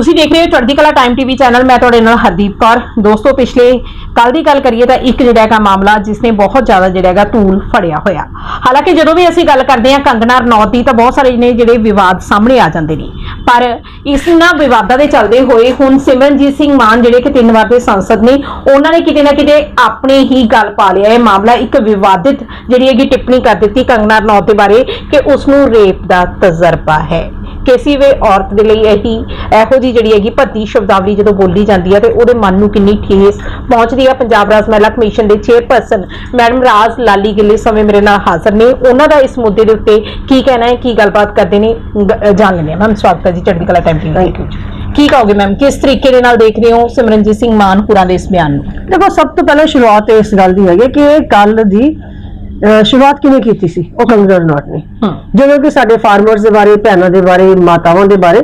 ਤੁਸੀਂ ਦੇਖ ਰਹੇ ਹੋ ਚੜ੍ਹਦੀ ਕਲਾ ਟਾਈਮ ਟੀਵੀ ਚੈਨਲ ਮੈਂ ਤੁਹਾਡੇ ਨਾਲ ਹਰਦੀਪ ਕੌਰ। ਦੋਸਤੋ, ਪਿਛਲੇ ਕੱਲ ਦੀ ਗੱਲ ਕਰੀਏ ਤਾਂ ਇੱਕ ਜਿਹੜਾ ਹੈਗਾ ਮਾਮਲਾ ਜਿਸ ਨੇ ਬਹੁਤ ਜ਼ਿਆਦਾ ਜਿਹੜਾ ਹੈਗਾ ਧੂਲ ਫੜਿਆ ਹੋਇਆ। ਹਾਲਾਂਕਿ ਜਦੋਂ ਵੀ ਅਸੀਂ ਗੱਲ ਕਰਦੇ ਹਾਂ ਕੰਗਨਾ ਰਣੌਤ ਦੀ ਤਾਂ ਬਹੁਤ ਸਾਰੇ ਨੇ ਜਿਹੜੇ ਵਿਵਾਦ ਸਾਹਮਣੇ ਆ ਜਾਂਦੇ ਨੇ। ਪਰ ਇਸ ਨਾ ਵਿਵਾਦਾਂ ਦੇ ਚੱਲਦੇ ਹੋਏ ਹੁਣ ਸਿਮਰਨਜੀਤ ਸਿੰਘ ਮਾਨ ਜਿਹੜੇ ਕਿ ਤਿੰਨ ਵਾਰ ਦੇ ਸੰਸਦ ਨੇ, ਉਹਨਾਂ ਨੇ ਕਿਤੇ ਨਾ ਕਿਤੇ ਆਪਣੇ ਹੀ ਗੱਲ ਪਾ ਲਿਆ। ਇਹ ਮਾਮਲਾ ਇੱਕ ਵਿਵਾਦਿਤ ਜਿਹੜੀ ਹੈਗੀ ਟਿੱਪਣੀ ਕਰ ਦਿੱਤੀ ਕੰਗਨਾ ਰਣੌਤ ਦੇ ਬਾਰੇ ਕਿ ਉਸ ਨੂੰ ਰੇਪ ਦਾ ਤਜਰਬਾ ਹੈ। ਕਿਸੇ ਵੀ ਔਰਤ ਦੇ ਲਈ ਇਹੀ ਇਹੋ ਜੀ ਜਿਹੜੀ ਹੈਗੀ ਭੱਤੀ ਸ਼ਬਦਾਵਲੀ ਜਦੋਂ ਬੋਲੀ ਜਾਂਦੀ ਹੈ ਤੇ ਉਹਦੇ ਮਨ ਨੂੰ ਕਿੰਨੀ ਠੇਸ ਪਹੁੰਚਦੀ ਹੈ। ਪੰਜਾਬ ਰਾਜ ਮਹਿਲਾ ਕਮਿਸ਼ਨ ਦੇ ਚੇਅਰਪਰਸਨ ਮੈਡਮ ਰਾਜ ਲਾਲੀ ਗਿੱਲ ਸਮੇਂ ਮੇਰੇ ਨਾਲ ਹਾਜ਼ਰ ਨੇ। ਉਹਨਾਂ ਦਾ ਇਸ ਮੁੱਦੇ ਦੇ ਉੱਤੇ ਕੀ ਕਹਿਣਾ ਹੈ ਕੀ ਗੱਲਬਾਤ ਕਰਦੇ ਨੇ ਜਾਣ ਲੈਂਦੇ ਹਾਂ। ਮੈਮ ਸਵਾਗਤ ਹੈ ਜੀ ਚੜ੍ਹਦੀ ਕਲਾ ਟਾਈਮ ਟੀਵੀ you. ਕੀ ਕਹੋਗੇ ਮੈਮ ਕਿਸ ਤਰੀਕੇ ਦੇ ਨਾਲ ਦੇਖ ਰਹੇ ਹੋ ਸਿਮਰਨਜੀਤ ਸਿੰਘ ਮਾਨ ਹੋਰਾਂ ਦੇ ਇਸ ਬਿਆਨ ਨੂੰ? ਦੇਖੋ ਸਭ ਤੋਂ ਪਹਿਲਾਂ ਸ਼ੁਰੂਆਤ ਇਸ ਗੱਲ ਦੀ ਹੈਗੀ ਕਿ ਇਹ ਗੱਲ ਦੀ ਸ਼ੁਰੂਆਤ ਕਿਵੇਂ ਕੀਤੀ ਸੀ ਉਹ ਕੰਗਨਾ ਰਣੌਤ ਨੇ। ਜਦੋਂ ਕਿ ਸਾਡੇ ਫਾਰਮਰਸ ਦੇ ਬਾਰੇ ਭੈਣਾਂ ਦੇ ਬਾਰੇ ਮਾਤਾਵਾਂ ਦੇ ਬਾਰੇ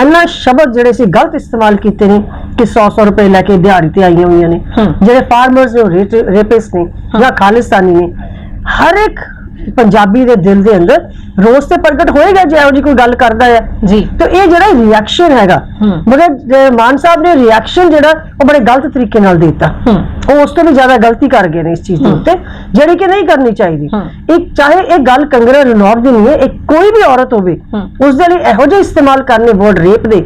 ਇੰਨਾ ਸ਼ਬਦ ਜਿਹੜੇ ਸੀ ਗਲਤ ਇਸਤੇਮਾਲ ਕੀਤੇ ਨੇ ਕਿ 100-100 ਰੁਪਏ ਲੈ ਕੇ ਦਿਹਾੜੀ ਤੇ ਆਈਆਂ ਹੋਈਆਂ ਨੇ। ਜਿਹੜੇ ਫਾਰਮਰਸ ਨੇ ਰੇਪਿਸਟ ਨੇ ਜਾਂ ਖਾਲਿਸਤਾਨੀ ਨੇ ਹਰ ਇੱਕ ਪੰਜਾਬੀ ਦੇ ਦਿਲ ਦੇ ਅੰਦਰ ਰੋਸ ਤੇ ਪ੍ਰਗਟ ਹੋਏਗਾ ਜੇ ਇਹੋ ਜਿਹੀ ਕੋਈ ਗੱਲ ਕਰਦਾ ਹੈ ਜੀ ਤੇ ਇਹ ਜਿਹੜਾ ਰਿਐਕਸ਼ਨ ਹੈਗਾ। ਮਗਰ ਮਾਨ ਸਾਹਿਬ ਨੇ ਰਿਐਕਸ਼ਨ ਜਿਹੜਾ ਉਹ ਬੜੇ ਗਲਤ ਤਰੀਕੇ ਨਾਲ ਦਿੱਤਾ ਉਹ ਉਸ ਤੋਂ ਵੀ ਜ਼ਿਆਦਾ ਗਲਤੀ ਕਰ ਗਏ ਨੇ ਇਸ ਚੀਜ਼ ਦੇ। ਉੱਤੇ ਜਿਹੜੀ ਕਿ ਨਹੀਂ ਕਰਨੀ ਚਾਹੀਦੀ। ਇੱਕ ਚਾਹੇ ਇਹ ਗੱਲ ਕੰਗਨਾ ਰਣੌਤ ਦੀ ਨਹੀਂ ਹੈ ਇੱਕ ਕੋਈ ਵੀ ਔਰਤ ਹੋਵੇ। ਉਸ ਦੇ ਲਈ ਇਹੋ ਜਿਹੇ ਇਸਤੇਮਾਲ ਕਰਨੇ ਵਰਡ ਰੇਪ ਦੇ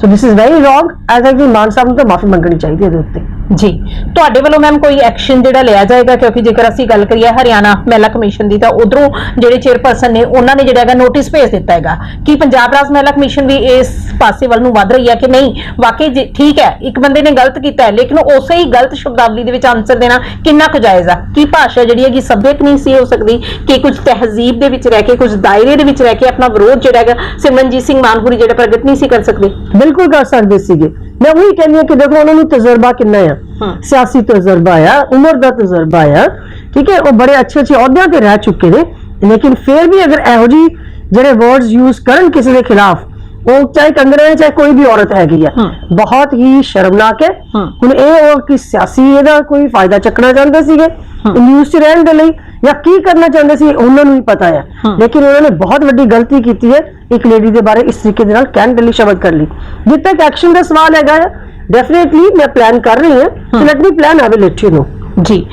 so this is very wrong as ਕਿ ਮਾਨ ਸਾਹਿਬ ਨੂੰ ਤਾਂ ਮਾਫੀ ਮੰਗਣੀ ਚਾਹੀਦੀ ਹੈ ਇਹਦੇ ਉੱਤੇ ਜੀ, ਤੁਹਾਡੇ ਵੱਲੋਂ ਮੈਮ ਕੋਈ ਐਕਸ਼ਨ ਜਿਹੜਾ ਲਿਆ ਜਾਏਗਾ? ਕਿਉਂਕਿ ਜੇਕਰ ਅਸੀਂ ਗੱਲ ਕਰੀਏ ਹਰਿਆਣਾ ਮਹਿਲਾ ਕਮਿਸ਼ਨ ਦੀ, ਤਾਂ ਉਧਰੋਂ ਜਿਹੜੇ ਚੇਅਰਪਰਸਨ ਨੇ, ਉਹਨਾਂ ਨੇ ਜਿਹੜਾ ਹੈਗਾ ਨੋਟਿਸ ਭੇਜ ਦਿੱਤਾ ਹੈਗਾ। ਕਿ ਪੰਜਾਬ ਰਾਜ ਮਹਿਲਾ ਕਮਿਸ਼ਨ ਵੀ ਇਸ ਪਾਸੇ ਵੱਲ ਨੂੰ ਵੱਧ ਰਹੀ ਹੈ ਕਿ ਨਹੀਂ? ਵਾਕਈ ਠੀਕ ਹੈ, ਇੱਕ ਬੰਦੇ ਨੇ ਗਲਤ ਕੀਤਾ ਹੈ, ਲੇਕਿਨ ਉਸੇ ਹੀ ਗਲਤ ਸ਼ਬਦਾਵਲੀ ਦੇ ਵਿੱਚ ਆਨਸਰ ਦੇਣਾ ਕਿੰਨਾ ਕੁ ਜਾਇਜ਼ ਆ? ਕੀ ਭਾਸ਼ਾ ਜਿਹੜੀ ਹੈਗੀ ਸੱਭਿਅਕ ਨਹੀਂ ਸੀ ਹੋ ਸਕਦੀ? ਕਿ ਕੁਝ ਤਹਿਜ਼ੀਬ ਦੇ ਵਿੱਚ ਰਹਿ ਕੇ, ਕੁਝ ਦਾਇਰੇ ਦੇ ਵਿੱਚ ਰਹਿ ਕੇ ਆਪਣਾ ਵਿਰੋਧ ਜਿਹੜਾ ਹੈਗਾ ਸਿਮਰਨਜੀਤ ਸਿੰਘ ਮਾਨਪੁਰੀ, ਜਿਹੜਾ ਪ੍ਰਗਟ ਨਹੀਂ ਸੀ ਕਰ ਸਕਦੇ? ਬਿਲਕੁਲ ਕਰ ਸਕਦੇ ਸੀਗੇ। ਮੈਂ ਉਹੀ ਕਹਿੰਦੀ ਹਾਂ ਕਿ ਦੇਖੋ ਉਹਨਾਂ ਨੂੰ ਤਜਰਬਾ ਕਿੰਨਾ ਆ। ਸਿਆਸੀ ਤਜਰਬਾ ਆ ਉਮਰ ਦਾ ਤਜਰਬਾ ਆ ਠੀਕ ਹੈ ਉਹ ਬੜੇ ਅੱਛੇ ਅੱਛੇ ਅਹੁਦਿਆਂ ਤੇ ਰਹਿ ਚੁੱਕੇ ਨੇ ਲੇਕਿਨ ਫਿਰ ਵੀ ਅਗਰ ਇਹੋ ਜੀ ਜਿਹੜੇ ਵਰਡਸ ਯੂਜ਼ ਕਰਨ ਕਿਸੇ ਦੇ ਖਿਲਾਫ ਉਹ ਚਾਹੇ ਕੰਗਣਾ ਹੈ ਚਾਹੇ ਕੋਈ ਵੀ ਔਰਤ ਹੈਗੀ ਆ। ਬਹੁਤ ਹੀ ਸ਼ਰਮਨਾਕ ਹੈ। ਹੁਣ ਇਹ ਉਹ ਕਿ ਸਿਆਸੀ ਇਹਦਾ ਕੋਈ ਫਾਇਦਾ ਚੱਕਣਾ ਚਾਹੁੰਦੇ ਸੀਗੇ। ਨਿਊਜ਼ 'ਚ ਰਹਿਣ ਦੇ ਲਈ ਜਾਂ ਕੀ ਕਰਨਾ ਚਾਹੁੰਦੇ ਸੀ ਉਹਨਾਂ ਨੂੰ ਹੀ ਪਤਾ ਹੈ। ਲੇਕਿਨ ਉਹਨਾਂ ਨੇ ਬਹੁਤ ਵੱਡੀ ਗਲਤੀ ਕੀਤੀ ਹੈ ਇੱਕ ਲੇਡੀ ਦੇ ਬਾਰੇ ਇਸ ਤਰੀਕੇ ਦੇ ਨਾਲ ਲਈ ਸ਼ਬਦ ਕਰ ਲਈ। ਜਿੱਦ ਤੱਕ ਐਕਸ਼ਨ ਦਾ ਸਵਾਲ ਹੈਗਾ ਡੈਫੀਨਿਟਲੀ ਮੈਂ ਪਲਾਨ ਕਰ ਰਹੀ ਹਾਂ ਹਾਂ। Let me plan I will let you know ਜੀ।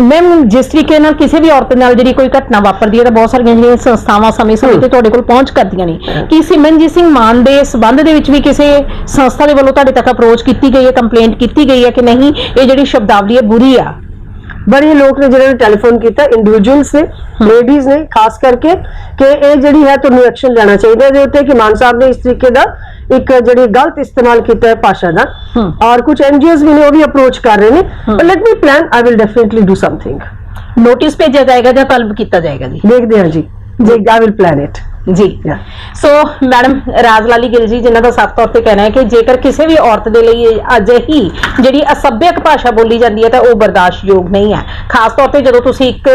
ਮੈਮ ਜਿਸ ਤਰੀਕੇ ਨਾਲ ਕਿਸੇ ਵੀ ਔਰਤ ਨਾਲ ਜਿਹੜੀ ਕੋਈ ਘਟਨਾ ਵਾਪਰਦੀ ਹੈ ਤਾਂ ਬਹੁਤ ਸਾਰੀਆਂ ਜਿਹੜੀਆਂ ਸੰਸਥਾਵਾਂ ਸਮੇਂ ਸਮੇਂ ਤੇ ਤੁਹਾਡੇ ਕੋਲ ਪਹੁੰਚ ਕਰਦੀਆਂ ਨੇ। ਕਿ ਸਿਮਰਨਜੀਤ ਸਿੰਘ ਮਾਨ ਦੇ ਸਬੰਧ ਦੇ ਵਿੱਚ ਵੀ ਕਿਸੇ ਸੰਸਥਾ ਦੇ ਵੱਲੋਂ ਤੁਹਾਡੇ ਤੱਕ ਅਪਰੋਚ ਕੀਤੀ ਗਈ ਹੈ ਕੰਪਲੇਂਟ ਕੀਤੀ ਗਈ ਹੈ ਕਿ ਨਹੀਂ? ਇਹ ਜਿਹੜੀ ਸ਼ਬਦਾਵਲੀ ਹੈ ਬੁਰੀ ਆ। ਬੜੇ ਲੋਕ ਨੇ ਜਿਹਨਾਂ ਨੇ ਟੈਲੀਫੋਨ ਕੀਤਾ ਇੰਡੀਵਿਜੂਅਲਸ ਨੇ ਲੇਡੀਜ਼ ਨੇ ਖਾਸ ਕਰਕੇ ਕਿ ਇਹ ਜਿਹੜੀ ਹੈ ਤੁਹਾਨੂੰ ਐਕਸ਼ਨ ਲੈਣਾ ਚਾਹੀਦਾ ਇਹਦੇ ਉੱਤੇ ਕਿ ਮਾਨ ਸਾਹਿਬ ਨੇ ਇਸ ਤਰੀਕੇ ਦਾ ਇੱਕ ਜਿਹੜੀ ਗਲਤ ਇਸਤੇਮਾਲ ਕੀਤਾ ਹੈ ਭਾਸ਼ਾ ਦਾ। ਔਰ ਕੁਝ ਐਨਜੀਓਜ਼ ਵੀ ਨੇ ਉਹ ਵੀ ਅਪਰੋਚ ਕਰ ਰਹੇ ਨੇ। But let me plan I will definitely do something notice ਭੇਜਿਆ ਜਾਏਗਾ ਜਾਂ ਤਲਬ ਕੀਤਾ ਜਾਏਗਾ ਜੀ? ਦੇਖਦੇ ਹਾਂ ਜੀ। ਜੀ ਆਈ ਵਿਲ ਪਲਾਨ ਇਟ ਜੀ. ਸੋ ਮੈਡਮ ਰਾਜਲਾਲੀ ਗਿੱਲ ਜੀ ਜਿਨ੍ਹਾਂ ਦਾ ਸਾਫ਼ ਤੌਰ ਤੇ ਕਹਿਣਾ ਹੈ ਕਿ ਜੇਕਰ ਕਿਸੇ ਵੀ ਔਰਤ ਦੇ ਲਈ ਅਜਿਹੀ ਜਿਹੜੀ ਅਸਭਿਅਕ ਭਾਸ਼ਾ ਬੋਲੀ ਜਾਂਦੀ ਹੈ ਤਾਂ ਉਹ ਬਰਦਾਸ਼ਤਯੋਗ ਨਹੀਂ ਹੈ। ਖਾਸ ਤੌਰ ਤੇ ਜਦੋਂ ਤੁਸੀਂ ਇੱਕ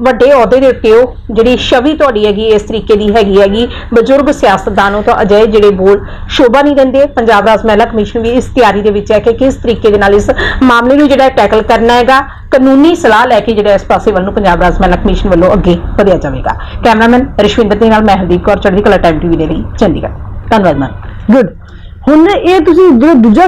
ਵੱਡੇ ਅਹੁਦੇ ਦੇ ਉੱਤੇ ਹੋ ਜਿਹੜੀ ਛਵੀ ਤੁਹਾਡੀ ਹੈਗੀ ਇਸ ਤਰੀਕੇ ਦੀ ਹੈਗੀ ਹੈਗੀ ਬਜ਼ੁਰਗ ਸਿਆਸਤਦਾਨੋਂ ਤੋਂ ਅਜਿਹੇ ਜਿਹੜੇ ਬੋਲ ਸ਼ੋਭਾ ਨਹੀਂ ਦਿੰਦੇ। ਪੰਜਾਬ ਰਾਜ ਮਹਿਲਾ ਕਮਿਸ਼ਨ ਵੀ ਇਸ ਤਿਆਰੀ ਦੇ ਵਿੱਚ ਹੈ ਕਿ ਕਿਸ ਤਰੀਕੇ ਦੇ ਨਾਲ ਇਸ ਮਾਮਲੇ ਨੂੰ ਜਿਹੜਾ ਟੈਕਲ ਕਰਨਾ ਹੈਗਾ। ਕਾਨੂੰਨੀ ਸਲਾਹ ਲੈ ਕੇ ਜਿਹੜਾ ਇਸ ਪਾਸੇ ਵੱਲ ਨੂੰ ਪੰਜਾਬ ਰਾਜ ਮਹਿਲਾ ਕਮਿਸ਼ਨ ਵੱਲੋਂ ਅੱਗੇ ਵਧਿਆ ਜਾਵੇਗਾ। ਕੈਮਰਾਮੈਨ ਰਿਸ਼ਵਿੰਦਰ ਦੇ ਨਾਲ ਮੈਂ ਹਰਦੀਪ ਕੌਰ, ਚੜ੍ਹਦੀ ਕਲਾ ਟਾਈਮ ਟੀਵੀ ਦੇ ਲਈ ਚੰਡੀਗੜ੍ਹ। ਧੰਨਵਾਦ ਮੈਮ ਗੁੱਡ ਹੁਣ ਇਹ ਤੁਸੀਂ ਜਿਹੜਾ ਦੂਜਾ